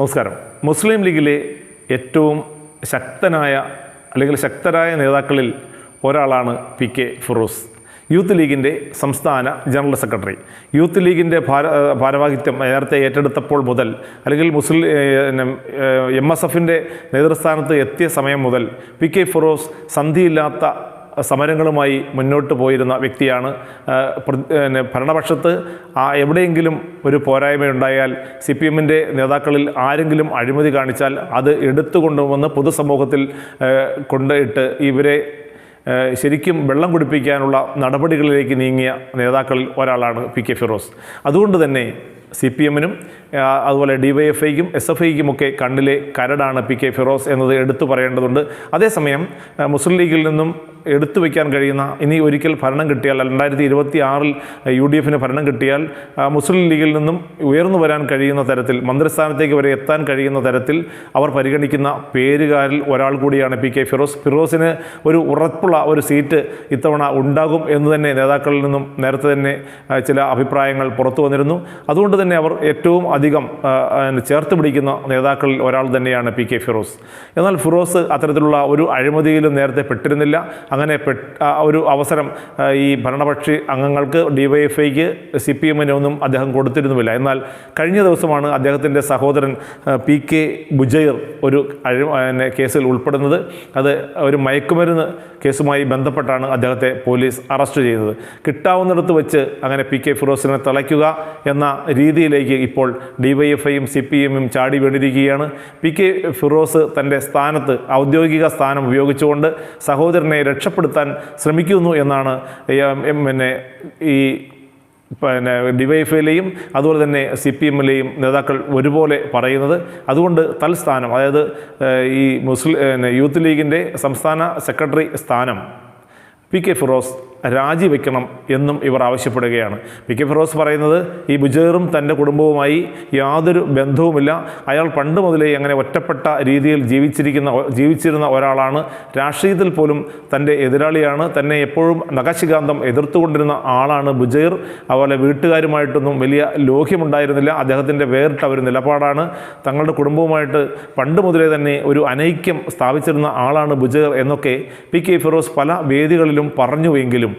നമസ്കാരം. മുസ്ലിം ലീഗിലെ ഏറ്റവും ശക്തനായ അല്ലെങ്കിൽ ശക്തരായ നേതാക്കളിൽ ഒരാളാണ് പി കെ ഫിറോസ്. യൂത്ത് ലീഗിന്റെ സംസ്ഥാന ജനറൽ സെക്രട്ടറി. യൂത്ത് ലീഗിന്റെ ഭാര ഭാരവാഹിത്വം നേരത്തെ ഏറ്റെടുത്തപ്പോൾ മുതൽ അല്ലെങ്കിൽ മുസ്ലിം എം എസ് എഫിന്റെ നേതൃസ്ഥാനത്ത് എത്തിയ സമയം മുതൽ പി കെ ഫിറോസ് സന്ധിയില്ലാത്ത സമരങ്ങളുമായി മുന്നോട്ട് പോയിരുന്ന വ്യക്തിയാണ് ഭരണപക്ഷത്ത് ആ എവിടെയെങ്കിലും ഒരു പോരായ്മയുണ്ടായാൽ സി പി എമ്മിന്റെ നേതാക്കളിൽ ആരെങ്കിലും അഴിമതി കാണിച്ചാൽ അത് എടുത്തുകൊണ്ടുവന്ന് പൊതുസമൂഹത്തിൽ ആ, കൊണ്ടിട്ട് ഇവരെ ശരിക്കും വെള്ളം കുടിപ്പിക്കാനുള്ള നടപടികളിലേക്ക് നീങ്ങിയ നേതാക്കളിൽ ഒരാളാണ് പി കെ ഫിറോസ്. അതുകൊണ്ട് തന്നെ സി പി എമ്മിനും അതുപോലെ ഡി വൈ എഫ് ഐക്കും എസ് എഫ് കണ്ണിലെ കരടാണ് പി കെ ഫിറോസ് എന്നത് എടുത്തു പറയേണ്ടതുണ്ട്. അതേസമയം മുസ്ലിം ലീഗിൽ നിന്നും എടുത്തു വയ്ക്കാൻ കഴിയുന്ന ഇനി ഒരിക്കൽ ഭരണം കിട്ടിയാൽ രണ്ടായിരത്തി ഇരുപത്തി ആറിൽ യു ഡി എഫിന് ഭരണം കിട്ടിയാൽ മുസ്ലിം ലീഗിൽ നിന്നും ഉയർന്നു വരാൻ കഴിയുന്ന തരത്തിൽ മന്ത്രിസ്ഥാനത്തേക്ക് വരെ എത്താൻ കഴിയുന്ന തരത്തിൽ അവർ പരിഗണിക്കുന്ന പേരുകാരിൽ ഒരാൾ കൂടിയാണ് പി കെ ഫിറോസ്. ഫിറോസിന് ഒരു ഉറപ്പുള്ള ഒരു സീറ്റ് ഇത്തവണ ഉണ്ടാകും എന്ന് തന്നെ നേതാക്കളിൽ നിന്നും നേരത്തെ തന്നെ ചില അഭിപ്രായങ്ങൾ പുറത്തു വന്നിരുന്നു. അതുകൊണ്ട് തന്നെ അവർ ഏറ്റവും അധികം ചേർത്ത് പിടിക്കുന്ന നേതാക്കളിൽ ഒരാൾ തന്നെയാണ് പി കെ ഫിറോസ്. എന്നാൽ ഫിറോസ് അത്തരത്തിലുള്ള ഒരു അഴിമതിയിലും നേരത്തെ പെട്ടിരുന്നില്ല. അങ്ങനെ ഒരു അവസരം ഈ ഭരണപക്ഷി അംഗങ്ങൾക്ക് ഡിവൈഎഫ്ഐക്ക് സി പി എമ്മിനൊന്നും അദ്ദേഹം കൊടുത്തിരുന്നുമില്ല. എന്നാൽ കഴിഞ്ഞ ദിവസമാണ് അദ്ദേഹത്തിന്റെ സഹോദരൻ പി കെ ബുജൈർ ഒരു അഴി കേസിൽ ഉൾപ്പെടുന്നത്. അത് ഒരു മയക്കുമരുന്ന് കേസുമായി ബന്ധപ്പെട്ടാണ് അദ്ദേഹത്തെ പോലീസ് അറസ്റ്റ് ചെയ്തത്. കിട്ടാവുന്നിടത്ത് വെച്ച് അങ്ങനെ പി കെ ഫിറോസിനെ തളയ്ക്കുക എന്ന രീതിയിലേക്ക് ഇപ്പോൾ ഡിവൈഎഫ്ഐയും സി പി എമ്മും ചാടി വീണിരിക്കുകയാണ്. പി കെ ഫിറോസ് തന്റെ സ്ഥാനത്ത് ഔദ്യോഗിക സ്ഥാനം ഉപയോഗിച്ചുകൊണ്ട് സഹോദരനെ രക്ഷപ്പെടുത്താൻ ശ്രമിക്കുന്നു എന്നാണ് പിന്നെ ഈ പിന്നെ ഡിവൈഎഫ്ഐയിലെയും അതുപോലെ തന്നെ സി പി എമ്മിലെയും നേതാക്കൾ ഒരുപോലെ പറയുന്നത്. അതുകൊണ്ട് തൽസ്ഥാനം അതായത് ഈ മുസ്ലിം യൂത്ത് ലീഗിന്റെ സംസ്ഥാന സെക്രട്ടറി സ്ഥാനം പി കെ ഫിറോസ് രാജിവെക്കണം എന്നും ഇവർ ആവശ്യപ്പെടുകയാണ്. പി കെ ഫിറോസ് പറയുന്നത് ഈ ബുജേറും തന്റെ കുടുംബവുമായി യാതൊരു ബന്ധവുമില്ല. അയാൾ പണ്ട് മുതലേ അങ്ങനെ ഒറ്റപ്പെട്ട രീതിയിൽ ജീവിച്ചിരിക്കുന്ന ജീവിച്ചിരുന്ന ഒരാളാണ്. രാഷ്ട്രീയത്തിൽ പോലും തന്റെ എതിരാളിയാണ്. തന്നെ എപ്പോഴും നഖശികാന്തം എതിർത്തുകൊണ്ടിരുന്ന ആളാണ് ബുജൈർ അതുപോലെ വീട്ടുകാരുമായിട്ടൊന്നും വലിയ ലോഹ്യമുണ്ടായിരുന്നില്ല. അദ്ദേഹത്തിന്റെ വേറിട്ട ഒരു നിലപാടാണ്. തങ്ങളുടെ കുടുംബവുമായിട്ട് പണ്ട് മുതലേ തന്നെ ഒരു അനൈക്യം സ്ഥാപിച്ചിരുന്ന ആളാണ് ബുജൈർ എന്നൊക്കെ പി കെ ഫിറോസ് പല വേദികളിലും പറഞ്ഞുവെങ്കിലും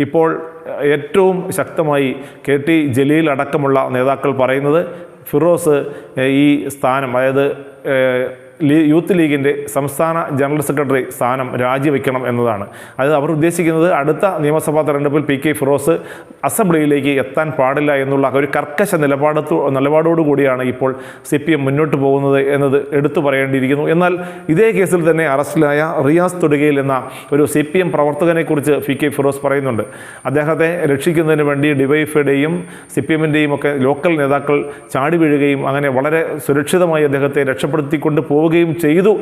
ഇപ്പോൾ ഏറ്റവും ശക്തമായി കെ ടി ജലീൽ അടക്കമുള്ള നേതാക്കൾ പറയുന്നത് ഫിറോസ് ഈ സ്ഥാനം അതായത് യൂത്ത് ലീഗിന്റെ സംസ്ഥാന ജനറൽ സെക്രട്ടറി സ്ഥാനം രാജിവെക്കണം എന്നതാണ്. അത് അവർ ഉദ്ദേശിക്കുന്നത് അടുത്ത നിയമസഭാ തെരഞ്ഞെടുപ്പിൽ പി കെ ഫിറോസ് അസംബ്ലിയിലേക്ക് എത്താൻ പാടില്ല എന്നുള്ള ഒരു കർക്കശ നിലപാടത്തു നിലപാടോടുകൂടിയാണ് ഇപ്പോൾ സി പി എം മുന്നോട്ട് പോകുന്നത് എന്നത് എടുത്തു പറയേണ്ടിയിരിക്കുന്നു. എന്നാൽ ഇതേ കേസിൽ തന്നെ അറസ്റ്റിലായ റിയാസ് തൊടുകയിൽ എന്ന ഒരു സി പി എം പ്രവർത്തകനെക്കുറിച്ച് പി കെ ഫിറോസ് പറയുന്നുണ്ട്. അദ്ദേഹത്തെ രക്ഷിക്കുന്നതിന് വേണ്ടി ഡിവൈഎഫ്ഐയുടെയും സി പി എമ്മിന്റെയും ഒക്കെ ലോക്കൽ നേതാക്കൾ ചാടി വീഴുകയും അങ്ങനെ വളരെ സുരക്ഷിതമായി അദ്ദേഹത്തെ രക്ഷപ്പെടുത്തിക്കൊണ്ട് പോവുകയും ചെയ്തു.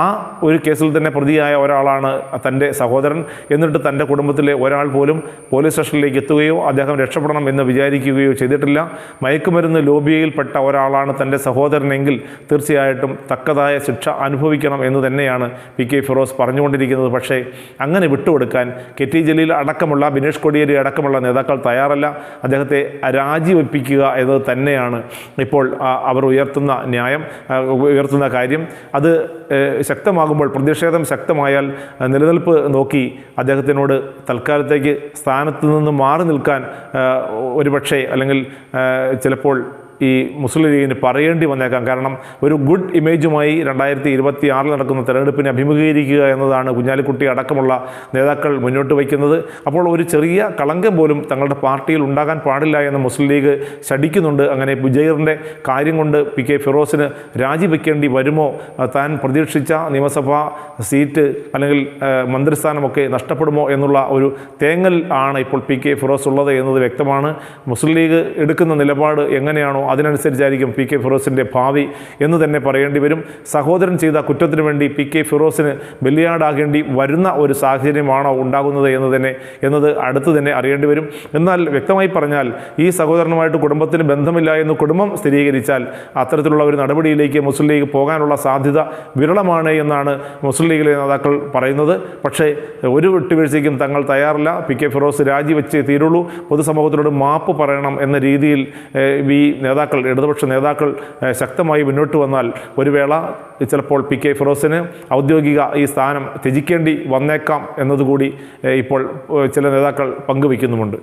ആ ഒരു കേസിൽ തന്നെ പ്രതിയായ ഒരാളാണ് തന്റെ സഹോദരൻ. എന്നിട്ട് തന്റെ കുടുംബത്തിലെ ഒരാൾ പോലും പോലീസ് സ്റ്റേഷനിലേക്ക് എത്തുകയോ അദ്ദേഹം രക്ഷപ്പെടണം എന്ന് വിചാരിക്കുകയോ ചെയ്തിട്ടില്ല. മയക്കുമരുന്ന് ലോബിയയിൽപ്പെട്ട ഒരാളാണ് തന്റെ സഹോദരനെങ്കിൽ തീർച്ചയായിട്ടും തക്കതായ ശിക്ഷ അനുഭവിക്കണം എന്ന് തന്നെയാണ് പി കെ ഫിറോസ് പറഞ്ഞുകൊണ്ടിരിക്കുന്നത്. പക്ഷേ അങ്ങനെ വിട്ടുകൊടുക്കാൻ കെ ടി ജലീൽ അടക്കമുള്ള ബിനേഷ് കൊടിയേരി അടക്കമുള്ള നേതാക്കൾ തയ്യാറല്ല. അദ്ദേഹത്തെ രാജിവെപ്പിക്കുക എന്നത് തന്നെയാണ് ഇപ്പോൾ അവർ ഉയർത്തുന്ന ന്യായം ഉയർത്തുന്ന കാര്യം. അത് ശക്തമാകുമ്പോൾ പ്രതിഷേധം ശക്തമായാൽ നിലനിൽപ്പ് നോക്കി അദ്ദേഹത്തിനോട് തൽക്കാലത്തേക്ക് സ്ഥാനത്ത് നിന്ന് മാറി നിൽക്കാൻ ഒരുപക്ഷെ അല്ലെങ്കിൽ ചിലപ്പോൾ ഈ മുസ്ലിം ലീഗിന് പറയേണ്ടി വന്നേക്കാം. കാരണം ഒരു ഗുഡ് ഇമേജുമായി രണ്ടായിരത്തി ഇരുപത്തി ആറിൽ നടക്കുന്ന തെരഞ്ഞെടുപ്പിനെ അഭിമുഖീകരിക്കുക എന്നതാണ് കുഞ്ഞാലിക്കുട്ടി അടക്കമുള്ള നേതാക്കൾ മുന്നോട്ട് വയ്ക്കുന്നത്. അപ്പോൾ ഒരു ചെറിയ കളങ്കം പോലും തങ്ങളുടെ പാർട്ടിയിൽ ഉണ്ടാകാൻ പാടില്ല എന്ന് മുസ്ലിം ലീഗ് ശടിക്കുന്നുണ്ട് അങ്ങനെ ബുജൈറിന്റെ കാര്യം കൊണ്ട് പി കെ ഫിറോസിന് രാജിവെക്കേണ്ടി വരുമോ? താൻ പ്രതീക്ഷിച്ച നിയമസഭാ സീറ്റ് അല്ലെങ്കിൽ മന്ത്രിസ്ഥാനമൊക്കെ നഷ്ടപ്പെടുമോ എന്നുള്ള ഒരു തേങ്ങൽ ആണ് ഇപ്പോൾ പി കെ ഫിറോസ് ഉള്ളത് എന്നത് വ്യക്തമാണ്. മുസ്ലിം ലീഗ് എടുക്കുന്ന നിലപാട് എങ്ങനെയാണോ അതിനനുസരിച്ചായിരിക്കും പി കെ ഫിറോസിന്റെ ഭാവി എന്ന് തന്നെ പറയേണ്ടി വരും. സഹോദരൻ ചെയ്ത കുറ്റത്തിന് വേണ്ടി പി കെ ഫിറോസിന് ബലിയാടാകേണ്ടി വരുന്ന ഒരു സാഹചര്യമാണോ ഉണ്ടാകുന്നത് എന്ന് തന്നെ എന്നത് അടുത്ത് തന്നെ അറിയേണ്ടി വരും. എന്നാൽ വ്യക്തമായി പറഞ്ഞാൽ ഈ സഹോദരനുമായിട്ട് കുടുംബത്തിന് ബന്ധമില്ല എന്ന് കുടുംബം സ്ഥിരീകരിച്ചാൽ അത്തരത്തിലുള്ള ഒരു നടപടിയിലേക്ക് മുസ്ലിം ലീഗ് പോകാനുള്ള സാധ്യത വിരളമാണ് എന്നാണ് മുസ്ലിം ലീഗിലെ നേതാക്കൾ പറയുന്നത്. പക്ഷേ ഒരു വിട്ടുവീഴ്ചയ്ക്കും തങ്ങൾ തയ്യാറല്ല. പി കെ ഫിറോസ് രാജിവെച്ച് തീരുള്ളൂ. പൊതുസമൂഹത്തിനോട് മാപ്പ് പറയണം എന്ന രീതിയിൽ ഈ നേതാക്കൾ ഇടതുപക്ഷ നേതാക്കൾ ശക്തമായി മുന്നോട്ട് വന്നാൽ ഒരു വേള ചിലപ്പോൾ പി കെ ഫിറോസിന് ഔദ്യോഗിക ഈ സ്ഥാനം ത്യജിക്കേണ്ടി വന്നേക്കാം എന്നതുകൂടി ഇപ്പോൾ ചില നേതാക്കൾ പങ്കുവയ്ക്കുന്നുമുണ്ട്.